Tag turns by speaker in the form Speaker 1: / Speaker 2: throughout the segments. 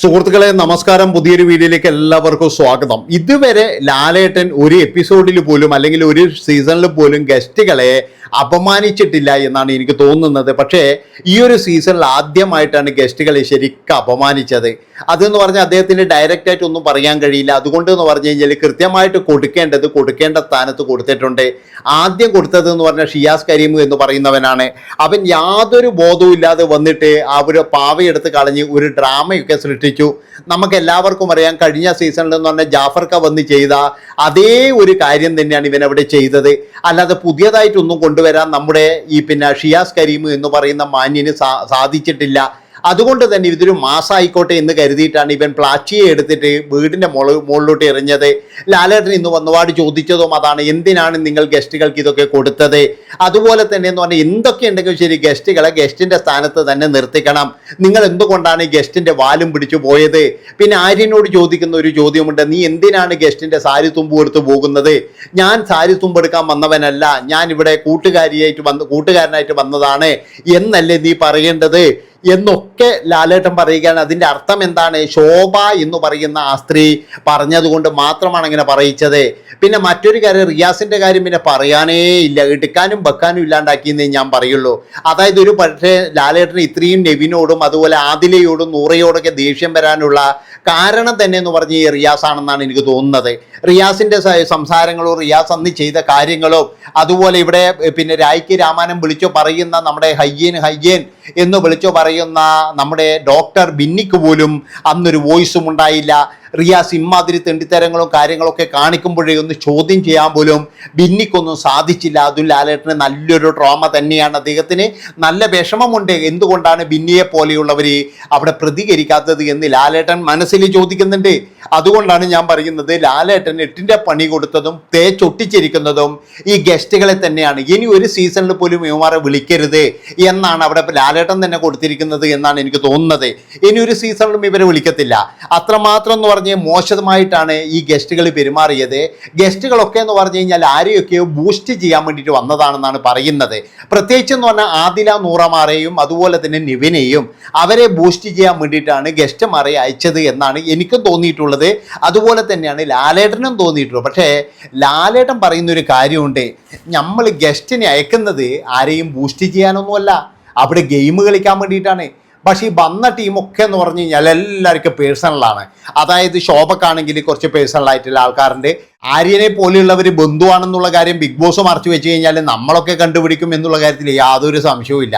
Speaker 1: സുഹൃത്തുക്കളെ നമസ്കാരം. പുതിയൊരു വീഡിയോയിലേക്ക് എല്ലാവർക്കും സ്വാഗതം. ഇതുവരെ ലാലേട്ടൻ ഒരു എപ്പിസോഡിൽ പോലും അല്ലെങ്കിൽ ഒരു സീസണിൽ പോലും ഗസ്റ്റുകളെ അപമാനിച്ചിട്ടില്ല എന്നാണ് എനിക്ക് തോന്നുന്നത്. പക്ഷേ ഈ ഒരു സീസണിൽ ആദ്യമായിട്ടാണ് ഗസ്റ്റുകളെ ശരിക്കും അപമാനിച്ചത്. അതെന്ന് പറഞ്ഞാൽ അദ്ദേഹത്തിന് ഡയറക്റ്റ് ആയിട്ട് ഒന്നും പറയാൻ കഴിയില്ല. അതുകൊണ്ട് എന്ന് പറഞ്ഞു കഴിഞ്ഞാൽ കൃത്യമായിട്ട് കൊടുക്കേണ്ടത് കൊടുക്കേണ്ട സ്ഥാനത്ത് കൊടുത്തിട്ടുണ്ട്. ആദ്യം കൊടുത്തത് എന്ന് പറഞ്ഞാൽ ഷിയാസ് കരീമു എന്ന് പറയുന്നവനാണ്. അവൻ യാതൊരു ബോധവും ഇല്ലാതെ വന്നിട്ട് ആ ഒരു പാവയെടുത്ത് കളഞ്ഞ് ഒരു ഡ്രാമയൊക്കെ സൃഷ്ടിച്ചു നമുക്ക് എല്ലാവർക്കും അറിയാം കഴിഞ്ഞ സീസണിൽ എന്ന് പറഞ്ഞാൽ ജാഫർക്ക വന്ന് ചെയ്ത അതേ ഒരു കാര്യം തന്നെയാണ് ഇവൻ അവിടെ ചെയ്തത്. അല്ലാതെ പുതിയതായിട്ടൊന്നും കൊണ്ടുവരാൻ നമ്മുടെ ഈ പിന്നെ ഷിയാസ് കരീം എന്ന് പറയുന്ന മാന്യന് സാധിച്ചിട്ടില്ല. അതുകൊണ്ട് തന്നെ ഇതൊരു മാസമായിക്കോട്ടെ എന്ന് കരുതിയിട്ടാണ് ഇവൻ പ്ലാച്ചിയെ എടുത്തിട്ട് വീടിന്റെ മുള മുകളിലോട്ട് എറിഞ്ഞത്. ലാലേട്ടൻ ഇന്ന് വന്നുപാട് ചോദിച്ചതും അതാണ് എന്തിനാണ് നിങ്ങൾ ഗസ്റ്റുകൾക്ക് ഇതൊക്കെ കൊടുത്തത്? അതുപോലെ തന്നെ എന്ന് പറഞ്ഞാൽ എന്തൊക്കെ ഉണ്ടെങ്കിലും ശരി ഗസ്റ്റുകളെ ഗസ്റ്റിന്റെ സ്ഥാനത്ത് തന്നെ നിർത്തിക്കണം. നിങ്ങൾ എന്തുകൊണ്ടാണ് ഗസ്റ്റിന്റെ വാലും പിടിച്ചു പോയത്? പിന്നെ ആര്യനോട് ചോദിക്കുന്ന ഒരു ചോദ്യമുണ്ട് നീ എന്തിനാണ് ഗസ്റ്റിന്റെ സാരി തുമ്പ് കൊടുത്ത് പോകുന്നത്? ഞാൻ സാരി തുമ്പ് എടുക്കാൻ വന്നവനല്ല ഞാൻ ഇവിടെ കൂട്ടുകാരിയായിട്ട് വന്ന് കൂട്ടുകാരനായിട്ട് വന്നതാണ് എന്നല്ലേ നീ പറയേണ്ടത്? എന്നൊക്കെ ലാലേട്ടൻ പറയുകയാണ്. അതിന്റെ അർത്ഥം എന്താണ്? ശോഭ എന്ന് പറയുന്ന ആ സ്ത്രീ പറഞ്ഞതുകൊണ്ട് മാത്രമാണ് അങ്ങനെ പറയിച്ചത്. പിന്നെ മറ്റൊരു കാര്യം റിയാസിന്റെ കാര്യം പിന്നെ പറയാനേ ഇല്ല. എടുക്കാനും വെക്കാനും ഇല്ലാണ്ടാക്കിയെന്നേ ഞാൻ പറയുള്ളൂ. അതായത് ഒരു പക്ഷേ ലാലേട്ടന് ഇത്രയും നെവിനോടും അതുപോലെ ആദിലയോടും നൂറയോടൊക്കെ ദേഷ്യം വരാനുള്ള കാരണം തന്നെ എന്ന് പറഞ്ഞ് ഈ റിയാസ് ആണെന്നാണ് എനിക്ക് തോന്നുന്നത്. റിയാസിന്റെ സംസാരങ്ങളോ റിയാസ് അന്ന് ചെയ്ത കാര്യങ്ങളും അതുപോലെ ഇവിടെ പിന്നെ രായ്ക്ക് രാമാനം വിളിച്ചോ പറയുന്ന നമ്മുടെ ഹയ്യൻ ഹയ്യൻ എന്ന് വിളിച്ചു പറയുന്ന നമ്മുടെ ഡോക്ടർ ബിന്നിക്ക് പോലും അന്നൊരു വോയിസും ഉണ്ടായില്ല. റിയാസ് ഇമ്മാതിരി തെണ്ടിത്തരങ്ങളും കാര്യങ്ങളൊക്കെ കാണിക്കുമ്പോഴേ ഒന്ന് ചോദ്യം ചെയ്യാൻ പോലും ബിന്നിക്കൊന്നും സാധിച്ചില്ല. അതും ലാലേട്ടന് നല്ലൊരു ട്രോമ തന്നെയാണ് അദ്ദേഹത്തിന്. നല്ല വിഷമമുണ്ട്. എന്തുകൊണ്ടാണ് ബിന്നിയെ പോലെയുള്ളവർ അവിടെ പ്രതികരിക്കാത്തത് എന്ന് ലാലേട്ടൻ മനസ്സിൽ ചോദിക്കുന്നുണ്ട്. അതുകൊണ്ടാണ് ഞാൻ പറയുന്നത് ലാലേട്ടൻ എട്ടിന്റെ പണി കൊടുത്തതും തേച്ചൊട്ടിച്ചിരിക്കുന്നതും ഈ ഗസ്റ്റുകളെ തന്നെയാണ്. ഇനി ഒരു സീസണിൽ പോലും ഇവമാരെ വിളിക്കരുത് എന്നാണ് അവിടെ ലാലേട്ടൻ തന്നെ കൊടുത്തിരിക്കുന്നത് എന്നാണ് എനിക്ക് തോന്നുന്നത്. ഇനി ഒരു സീസണിലും ഇവരെ വിളിക്കത്തില്ല. അത്രമാത്രം എന്ന് പറഞ്ഞ് മോശമായിട്ടാണ് ഈ ഗസ്റ്റുകൾ പെരുമാറിയത്. ഗസ്റ്റുകളൊക്കെ എന്ന് പറഞ്ഞു കഴിഞ്ഞാൽ ആരെയൊക്കെയോ ബൂസ്റ്റ് ചെയ്യാൻ വേണ്ടിയിട്ട് വന്നതാണെന്നാണ് പറയുന്നത്. പ്രത്യേകിച്ച് എന്ന് പറഞ്ഞാൽ ആദില നൂറമാരെയും അതുപോലെ തന്നെ നിവിനെയും അവരെ ബൂസ്റ്റ് ചെയ്യാൻ വേണ്ടിയിട്ടാണ് ഗസ്റ്റുമാരെ അയച്ചത് എന്നാണ് എനിക്കും തോന്നിയിട്ടുള്ളത്. അതുപോലെ തന്നെയാണ് ലാലേട്ടനും തോന്നിയിട്ടുള്ളത്. പക്ഷേ ലാലേട്ടൻ പറയുന്ന ഒരു കാര്യമുണ്ട്. നമ്മൾ ഗസ്റ്റിനെ അയക്കുന്നത് ആരെയും ബൂസ്റ്റ് ചെയ്യാനൊന്നുമല്ല. അവിടെ ഗെയിം കളിക്കാൻ വേണ്ടിയിട്ടാണ്. പക്ഷേ ഈ വന്ന ടീമൊക്കെ എന്ന് പറഞ്ഞു കഴിഞ്ഞാൽ എല്ലാവർക്കും പേഴ്സണലാണ് അതായത് ശോഭക്കാണെങ്കിൽ കുറച്ച് പേഴ്സണലായിട്ടുള്ള ആൾക്കാരുണ്ട്. ആര്യനെ പോലെയുള്ളവർ ബന്ധുവാണെന്നുള്ള കാര്യം ബിഗ് ബോസ് മറച്ചു വെച്ച് കഴിഞ്ഞാൽ നമ്മളൊക്കെ കണ്ടുപിടിക്കും എന്നുള്ള കാര്യത്തിൽ യാതൊരു സംശയവും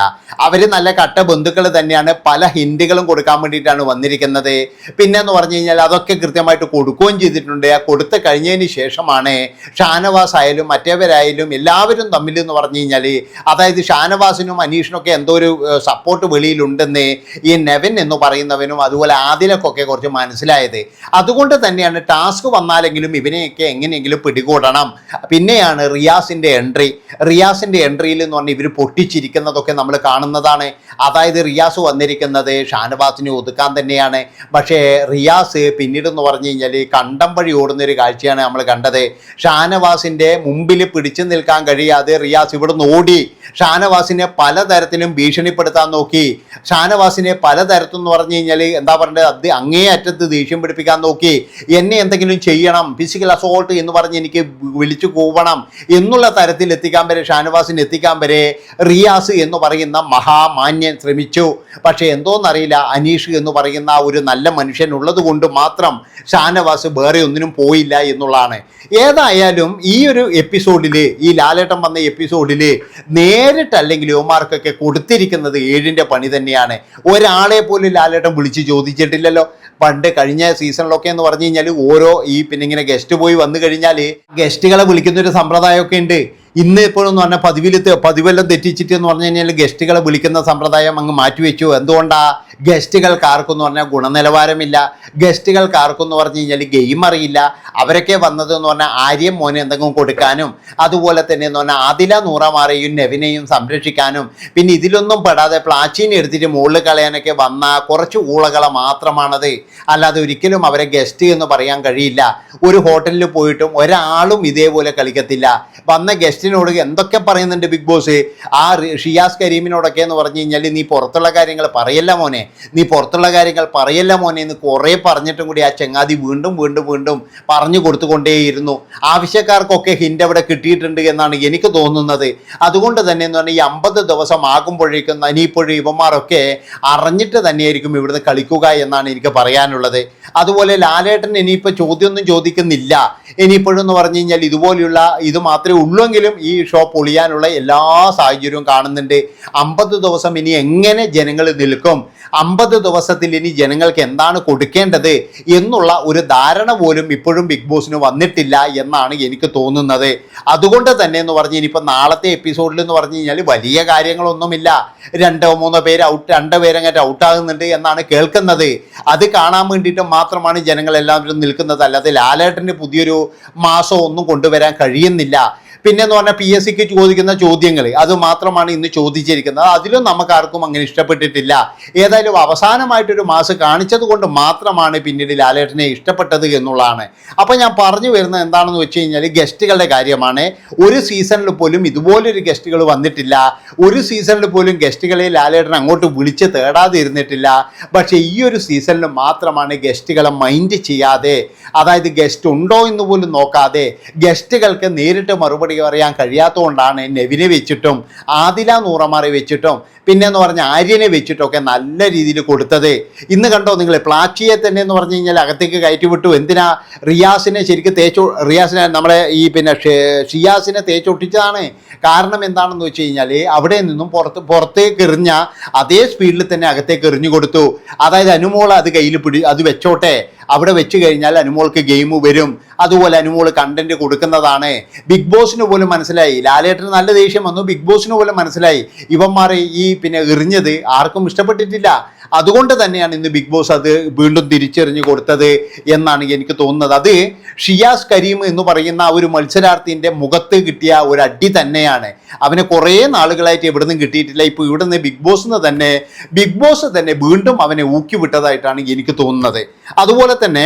Speaker 1: അവർ നല്ല കട്ട ബന്ധുക്കൾ തന്നെയാണ്. പല ഹിൻഡുകളും കൊടുക്കാൻ വേണ്ടിയിട്ടാണ് വന്നിരിക്കുന്നത്. പിന്നെ എന്ന് പറഞ്ഞു കഴിഞ്ഞാൽ അതൊക്കെ കൃത്യമായിട്ട് കൊടുക്കുകയും ചെയ്തിട്ടുണ്ട്. ആ കൊടുത്തു കഴിഞ്ഞതിന് ശേഷമാണ് ഷാനവാസ് ആയാലും മറ്റേവരായാലും എല്ലാവരും തമ്മിൽ എന്ന് പറഞ്ഞു കഴിഞ്ഞാൽ അതായത് ഷാനവാസിനും അനീഷിനൊക്കെ എന്തോ ഒരു സപ്പോർട്ട് വെളിയിലുണ്ടെന്ന് ഈ നെവൻ എന്ന് പറയുന്നവനും അതുപോലെ ആദിലൊക്കെ കുറച്ച് മനസ്സിലായത്. അതുകൊണ്ട് തന്നെയാണ് ടാസ്ക് വന്നാലെങ്കിലും ഇവനെയൊക്കെ എങ്ങനെയെങ്കിലും പിടികൂടണം. പിന്നെയാണ് റിയാസിന്റെ എൻട്രി റിയാസിന്റെ എൻട്രിയിൽ എന്ന് പറഞ്ഞാൽ ഇവർ പൊട്ടിച്ചിരിക്കുന്നതൊക്കെ നമ്മൾ കാണുന്നതാണ്. അതായത് റിയാസ് വന്നിരിക്കുന്നത് ഷാനവാസിനെ ഒതുക്കാൻ തന്നെയാണ്. പക്ഷേ റിയാസ് പിന്നീട് എന്ന് പറഞ്ഞു കഴിഞ്ഞാൽ കണ്ടം വഴി ഓടുന്നൊരു കാഴ്ചയാണ് നമ്മൾ കണ്ടത്. ഷാനവാസിന്റെ മുമ്പിൽ പിടിച്ചു നിൽക്കാൻ കഴിയാതെ റിയാസ് ഇവിടുന്ന് ഓടി. ഷാനവാസിനെ പലതരത്തിലും ഭീഷണിപ്പെടുത്താൻ നോക്കി. ഷാനവാസിനെ പലതരത്തിൽ എന്ന് പറഞ്ഞു കഴിഞ്ഞാൽ എന്താ പറയേണ്ടത്? അത് അങ്ങേ അറ്റത്ത് ദേഷ്യം പിടിപ്പിക്കാൻ നോക്കി. എന്നെ എന്തെങ്കിലും ചെയ്യണം. ഫിസിക്കൽ അസോൾട്ട് എന്ന് പറഞ്ഞ് എനിക്ക് വിളിച്ചു കൂവണം എന്നുള്ള തരത്തിൽ എത്തിക്കാൻ വരെ ഷാനവാസിന് എത്തിക്കാൻ വരെ റിയാസ് എന്ന് പറയുന്ന മഹാമാന്യൻ ശ്രമിച്ചു. പക്ഷേ എന്തോന്നറിയില്ല അനീഷ് എന്ന് പറയുന്ന ഒരു നല്ല മനുഷ്യൻ ഉള്ളത് കൊണ്ട് മാത്രം ഷാനവാസ് വേറെ ഒന്നിനും പോയില്ല എന്നുള്ളതാണ്. ഏതായാലും ഈ ഒരു എപ്പിസോഡിൽ ഈ ലാലേട്ടൻ വന്ന എപ്പിസോഡിൽ നേരിട്ടല്ലെങ്കിൽ യുവമാർക്കൊക്കെ കൊടുത്തിരിക്കുന്നത് ഏഴിന്റെ പണി തന്നെയാണ്. ഒരാളെ പോലും ലാലേട്ടൻ വിളിച്ച് ചോദിച്ചിട്ടില്ലല്ലോ. പണ്ട് കഴിഞ്ഞ സീസണിലൊക്കെ എന്ന് പറഞ്ഞു കഴിഞ്ഞാൽ ഓരോ ഈ പിന്നെ ഇങ്ങനെ ഗസ്റ്റ് പോയി വന്നു കഴിഞ്ഞാൽ ഗസ്റ്റുകളെ വിളിക്കുന്ന ഒരു സമ്പ്രദായമൊക്കെ ഉണ്ട്. ഇന്ന് ഇപ്പോഴെന്ന് പറഞ്ഞാൽ പതിവിൽ പതിവെല്ലാം തെറ്റിച്ചിട്ട് എന്ന് പറഞ്ഞു കഴിഞ്ഞാൽ ഗസ്റ്റുകളെ വിളിക്കുന്ന സമ്പ്രദായം അങ്ങ് മാറ്റിവെച്ചു എന്തുകൊണ്ടാ? ഗസ്റ്റുകൾക്ക് എന്ന് പറഞ്ഞാൽ ഗുണനിലവാരമില്ല. ഗസ്റ്റുകൾക്ക് ആർക്കെന്ന് പറഞ്ഞു കഴിഞ്ഞാൽ ഗെയിം അറിയില്ല. അവരൊക്കെ വന്നത് എന്ന് പറഞ്ഞാൽ ആര്യം മോനെ എന്തെങ്കിലും കൊടുക്കാനും അതുപോലെ തന്നെ എന്ന് പറഞ്ഞാൽ ആദില നൂറമാറയും നെവിനെയും സംരക്ഷിക്കാനും പിന്നെ ഇതിലൊന്നും പെടാതെ പ്ലാച്ചീൻ എടുത്തിട്ട് മുകളിൽ കളയാനൊക്കെ വന്ന കുറച്ച് ഊളകളെ മാത്രമാണത്. അല്ലാതെ ഒരിക്കലും അവരെ ഗസ്റ്റ് എന്ന് പറയാൻ കഴിയില്ല. ഒരു ഹോട്ടലിൽ പോയിട്ടും ഒരാളും ഇതേപോലെ കളിക്കത്തില്ല. വന്ന ഗസ്റ്റ് ഗസ്റ്റിനോട് എന്തൊക്കെ പറയുന്നുണ്ട് ബിഗ് ബോസ്? ആ ഷിയാസ് കരീമിനോടൊക്കെ എന്ന് പറഞ്ഞു കഴിഞ്ഞാൽ നീ പുറത്തുള്ള കാര്യങ്ങൾ പറയല്ല മോനെ. നീ പുറത്തുള്ള കാര്യങ്ങൾ പറയല്ല മോനെ എന്ന് കുറേ പറഞ്ഞിട്ടും കൂടി ആ ചങ്ങാതി വീണ്ടും വീണ്ടും വീണ്ടും പറഞ്ഞു കൊടുത്തുകൊണ്ടേയിരുന്നു. ആവശ്യക്കാർക്കൊക്കെ ഹിന്റ് അവിടെ കിട്ടിയിട്ടുണ്ട് എന്നാണ് എനിക്ക് തോന്നുന്നത്. അതുകൊണ്ട് തന്നെ എന്ന് പറഞ്ഞാൽ ഈ അമ്പത് ദിവസം ആകുമ്പോഴേക്കും ഇനിയിപ്പോഴും ഇവന്മാരൊക്കെ അറിഞ്ഞിട്ട് തന്നെയായിരിക്കും ഇവിടുന്ന് കളിക്കുക എന്നാണ് എനിക്ക് പറയാനുള്ളത്. അതുപോലെ ലാലേട്ടൻ ഇനിയിപ്പോൾ ചോദ്യമൊന്നും ചോദിക്കുന്നില്ല. ഇനിയിപ്പോഴെന്ന് പറഞ്ഞു കഴിഞ്ഞാൽ ഇതുപോലെയുള്ള ഇത് മാത്രമേ ഉള്ളൂവെങ്കിലും ഈ ഷോ പൊളിയാനുള്ള എല്ലാ സാഹചര്യവും കാണുന്നുണ്ട്. അമ്പത് ദിവസം ഇനി എങ്ങനെ ജനങ്ങൾ നിൽക്കും? അമ്പത് ദിവസത്തിൽ ഇനി ജനങ്ങൾക്ക് എന്താണ് കൊടുക്കേണ്ടത്? എന്നുള്ള ഒരു ധാരണ പോലും ഇപ്പോഴും ബിഗ് ബോസിന് വന്നിട്ടില്ല എന്നാണ് എനിക്ക് തോന്നുന്നത്. അതുകൊണ്ട് തന്നെ എന്ന് പറഞ്ഞ് ഇനിയിപ്പോൾ നാളത്തെ എപ്പിസോഡിൽ എന്ന് പറഞ്ഞു കഴിഞ്ഞാൽ വലിയ കാര്യങ്ങളൊന്നുമില്ല. രണ്ടോ മൂന്നോ പേര് ഔട്ട് രണ്ടോ പേരങ്ങനെ ഔട്ടാകുന്നുണ്ട് എന്നാണ് കേൾക്കുന്നത്. അത് കാണാൻ വേണ്ടിയിട്ട് മാത്രമാണ് ജനങ്ങളെല്ലാവരും നിൽക്കുന്നത്. അല്ലാതെ ലാലേട്ടന്റെ പുതിയൊരു മാസം ഒന്നും കൊണ്ടുവരാൻ കഴിയുന്നില്ല. പിന്നെ എന്ന് പറഞ്ഞാൽ പി എസ് സിക്ക് ചോദിക്കുന്ന ചോദ്യങ്ങൾ അത് മാത്രമാണ് ഇന്ന് ചോദിച്ചിരിക്കുന്നത്. അതിലും നമുക്ക് ആർക്കും അങ്ങനെ ഇഷ്ടപ്പെട്ടിട്ടില്ല. ഏതായാലും അവസാനമായിട്ടൊരു മാസ് കാണിച്ചത് കൊണ്ട് മാത്രമാണ് പിന്നീട് ലാലേട്ടനെ ഇഷ്ടപ്പെട്ടത് എന്നുള്ളതാണ്. അപ്പോൾ ഞാൻ പറഞ്ഞു വരുന്നത് എന്താണെന്ന് വെച്ച് കഴിഞ്ഞാൽ ഗസ്റ്റുകളുടെ കാര്യമാണ്. ഒരു സീസണിൽ പോലും ഇതുപോലൊരു ഗസ്റ്റുകൾ വന്നിട്ടില്ല. ഒരു സീസണിൽ പോലും ഗസ്റ്റുകളെ ലാലേട്ടൻ അങ്ങോട്ട് വിളിച്ച് തേടാതെ ഇരുന്നിട്ടില്ല പക്ഷേ ഈ ഒരു സീസണിൽ മാത്രമാണ് ഗസ്റ്റുകളെ മൈൻഡ് ചെയ്യാതെ അതായത് ഗസ്റ്റ് ഉണ്ടോ എന്ന് പോലും നോക്കാതെ ഗസ്റ്റുകൾക്ക് നേരിട്ട് മറുപടി പറയാൻ കഴിയാത്തതുകൊണ്ടാണ് നെവിനെ വെച്ചിട്ടും ആദില നൂറമാറി വെച്ചിട്ടും പിന്നെ എന്ന് പറഞ്ഞ ആര്യനെ വെച്ചിട്ടൊക്കെ നല്ല രീതിയിൽ കൊടുത്തത്. ഇന്ന് കണ്ടോ നിങ്ങൾ പ്ലാച്ചിയെ തന്നെ എന്ന് പറഞ്ഞു കഴിഞ്ഞാൽ അകത്തേക്ക് കയറ്റി വിട്ടു എന്തിനാ? റിയാസിനെ ശരിക്കും തേച്ചു റിയാസിനെ നമ്മളെ ഈ പിന്നെ ഷിയാസിനെ തേച്ചൊട്ടിച്ചതാണ്. കാരണം എന്താണെന്ന് വെച്ച് കഴിഞ്ഞാൽ അവിടെ നിന്നും പുറത്ത് പുറത്തേക്ക് എറിഞ്ഞ അതേ സ്പീഡിൽ തന്നെ അകത്തേക്ക് എറിഞ്ഞു കൊടുത്തു. അതായത് അനുമോൾ അത് കയ്യിൽ പിടി അത് വെച്ചോട്ടെ. അവിടെ വെച്ച് കഴിഞ്ഞാൽ അനുമോൾക്ക് ഗെയിം വരും. അതുപോലെ അനുമോൾ കണ്ടന്റ് കൊടുക്കുന്നതാണ്. ബിഗ് ബോസിന് പോലും മനസ്സിലായി. ലാലേട്ടന് നല്ല ദേഷ്യം വന്നു. ബിഗ് ബോസിന് പോലും മനസ്സിലായി. ഇവന്മാരെ ഈ പിന്നെ എറിഞ്ഞത് ആർക്കും ഇഷ്ടപ്പെട്ടിട്ടില്ല. അതുകൊണ്ട് തന്നെയാണ് ഇന്ന് ബിഗ് ബോസ് അത് വീണ്ടും തിരിച്ചെറിഞ്ഞു കൊടുത്തത് എന്നാണ് എനിക്ക് തോന്നുന്നത്. അത് ഷിയാസ് കരീം എന്ന് പറയുന്ന ഒരു മത്സരാർത്ഥിന്റെ മുഖത്ത് കിട്ടിയ ഒരു അടി തന്നെയാണ്. അവനെ കുറേ നാളുകളായിട്ട് എവിടെ നിന്നും കിട്ടിയിട്ടില്ല. ഇപ്പോൾ ഇവിടെ നിന്ന് ബിഗ് ബോസ് തന്നെ ബിഗ് ബോസ് തന്നെ വീണ്ടും അവനെ ഊക്കി വിട്ടതായിട്ടാണ് എനിക്ക് തോന്നുന്നത്. അതുപോലെ തന്നെ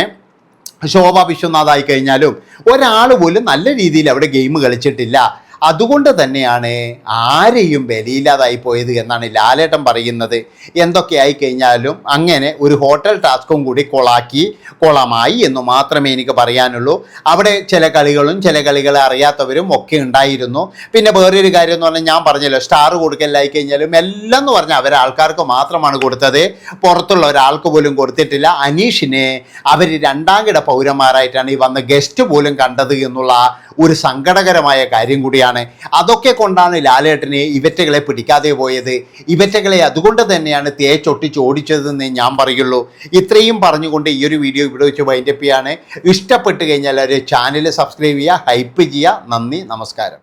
Speaker 1: ശോഭ വിശ്വനാഥ് ആയി കഴിഞ്ഞാലും ഒരാൾ പോലും നല്ല രീതിയിൽ അവിടെ ഗെയിം കളിച്ചിട്ടില്ല. അതുകൊണ്ട് തന്നെയാണ് ആരെയും വിലയില്ലാതായി പോയത് എന്നാണ് ലാലേട്ടൻ പറയുന്നത്. എന്തൊക്കെ ആയി കഴിഞ്ഞാലും അങ്ങനെ ഒരു ഹോട്ടൽ ടാസ്കും കൂടി കൊളാക്കി കൊളമായി എന്ന് മാത്രമേ എനിക്ക് പറയാനുള്ളൂ. അവിടെ ചില കളികളും ചില കളികളെ അറിയാത്തവരും ഒക്കെ ഉണ്ടായിരുന്നു. പിന്നെ വേറൊരു കാര്യം എന്ന് പറഞ്ഞാൽ ഞാൻ പറഞ്ഞല്ലോ സ്റ്റാർ കൊടുക്കലായി കഴിഞ്ഞാലും എല്ലാം എന്ന് പറഞ്ഞാൽ അവർ ആൾക്കാർക്ക് മാത്രമാണ് കൊടുത്തത്. പുറത്തുള്ള ഒരാൾക്ക് പോലും കൊടുത്തിട്ടില്ല. അനീഷിനെ അവർ രണ്ടാം കിട പൗരന്മാരായിട്ടാണ് ഈ വന്ന ഗസ്റ്റ് പോലും കണ്ടത് എന്നുള്ള ഒരു സങ്കടകരമായ കാര്യം കൂടിയാണ്. അതൊക്കെ കൊണ്ടാണ് ലാലേട്ടനെ ഇവറ്റകളെ പിടിക്കാതെ പോയത്. ഇവറ്റകളെ അതുകൊണ്ട് തന്നെയാണ് തേച്ചൊട്ടിച്ച് ഓടിച്ചതെന്ന് ഞാൻ പറയുള്ളൂ. ഇത്രയും പറഞ്ഞുകൊണ്ട് ഈ ഒരു വീഡിയോ ഇവിടെ വെച്ച് വൈൻഡപ്പ് ചെയ്യാണ്. ഇഷ്ടപ്പെട്ട് കഴിഞ്ഞാൽ ഒരു ചാനൽ സബ്സ്ക്രൈബ് ചെയ്യുക ഹൈപ്പ് ചെയ്യുക. നന്ദി നമസ്കാരം.